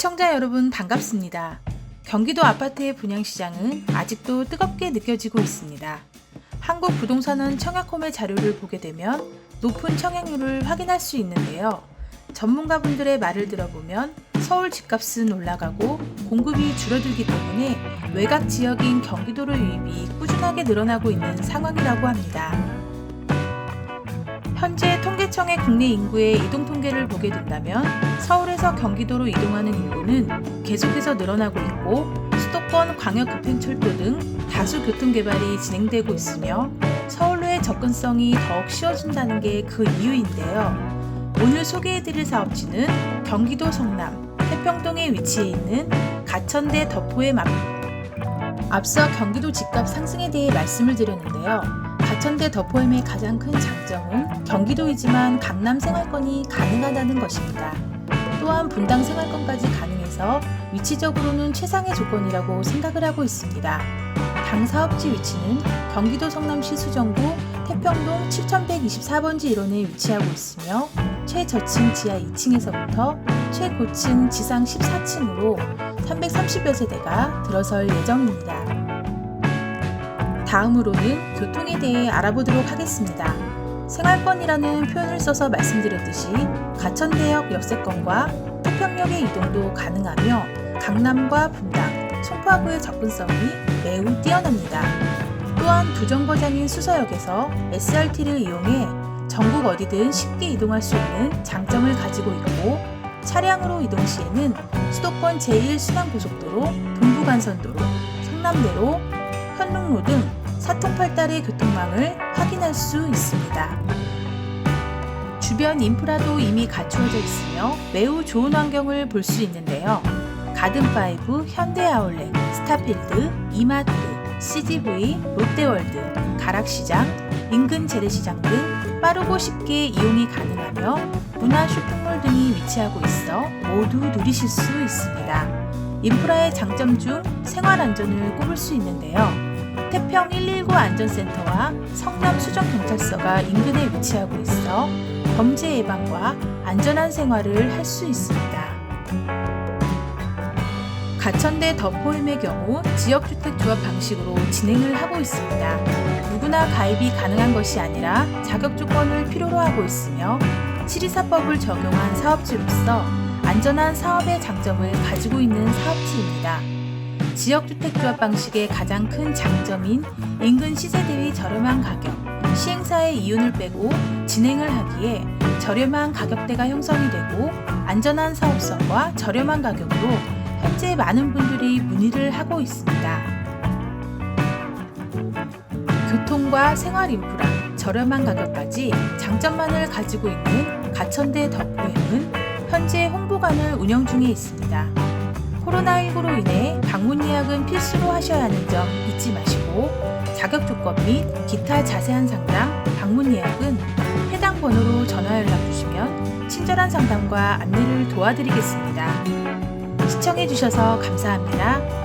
시청자 여러분 반갑습니다. 경기도 아파트의 분양시장은 아직도 뜨겁게 느껴지고 있습니다. 한국부동산원 청약홈의 자료를 보게 되면 높은 청약률을 확인할 수 있는데요. 전문가분들의 말을 들어보면 서울 집값은 올라가고 공급이 줄어들기 때문에 외곽 지역인 경기도로 유입이 꾸준하게 늘어나고 있는 상황이라고 합니다. 현재 통계청의 국내 인구의 이동 통계를 보게 된다면 서울에서 경기도로 이동하는 인구는 계속해서 늘어나고 있고 수도권 광역급행철도 등 다수 교통 개발이 진행되고 있으며 서울로의 접근성이 더욱 쉬워진다는 게 그 이유인데요. 오늘 소개해드릴 사업지는 경기도 성남 태평동에 위치해 있는 가천대 덕포의 맘. 앞서 경기도 집값 상승에 대해 말씀을 드렸는데요. 가천대 덕포엠의 가장 큰 장점은 경기도이지만 강남 생활권이 가능하다는 것입니다. 또한 분당 생활권까지 가능해서 위치적으로는 최상의 조건이라고 생각을 하고 있습니다. 당 사업지 위치는 경기도 성남시 수정구 태평동 7124번지 1원에 위치하고 있으며 최저층 지하 2층에서부터 최고층 지상 14층으로 330여 세대가 들어설 예정입니다. 다음으로는 교통에 대해 알아보도록 하겠습니다. 생활권이라는 표현을 써서 말씀드렸듯이 가천대역 역세권과 태평역의 이동도 가능하며 강남과 분당, 송파구의 접근성이 매우 뛰어납니다. 또한 부정거장인 수서역에서 SRT를 이용해 전국 어디든 쉽게 이동할 수 있는 장점을 가지고 있고 차량으로 이동 시에는 수도권 제1순환고속도로, 동부간선도로, 성남대로, 현릉로 등 사통팔달의 교통망을 확인할 수 있습니다. 주변 인프라도 이미 갖추어져 있으며 매우 좋은 환경을 볼 수 있는데요. 가든파이브, 현대아울렛, 스타필드, 이마트, CGV, 롯데월드, 가락시장, 인근 재래시장 등 빠르고 쉽게 이용이 가능하며 문화 쇼핑몰 등이 위치하고 있어 모두 누리실 수 있습니다. 인프라의 장점 중 생활 안전을 꼽을 수 있는데요. 태평 119 안전센터와 성남 수정경찰서가 인근에 위치하고 있어 범죄 예방과 안전한 생활을 할 수 있습니다. 가천대 더포임의 경우 지역주택조합 방식으로 진행을 하고 있습니다. 누구나 가입이 가능한 것이 아니라 자격 조건을 필요로 하고 있으며 724법을 적용한 사업지로서 안전한 사업의 장점을 가지고 있는 사업지입니다. 지역주택조합 방식의 가장 큰 장점인 인근 시세 대비 저렴한 가격, 시행사의 이윤을 빼고 진행을 하기에 저렴한 가격대가 형성이 되고 안전한 사업성과 저렴한 가격으로 현재 많은 분들이 문의를 하고 있습니다. 교통과 생활 인프라, 저렴한 가격까지 장점만을 가지고 있는 가천대 덕후엠은 현재 홍보관을 운영 중에 있습니다. 코로나19로 인해 방문 예약은 필수로 하셔야 하는 점 잊지 마시고 자격 조건 및 기타 자세한 상담, 방문 예약은 해당 번호로 전화 연락 주시면 친절한 상담과 안내를 도와드리겠습니다. 시청해주셔서 감사합니다.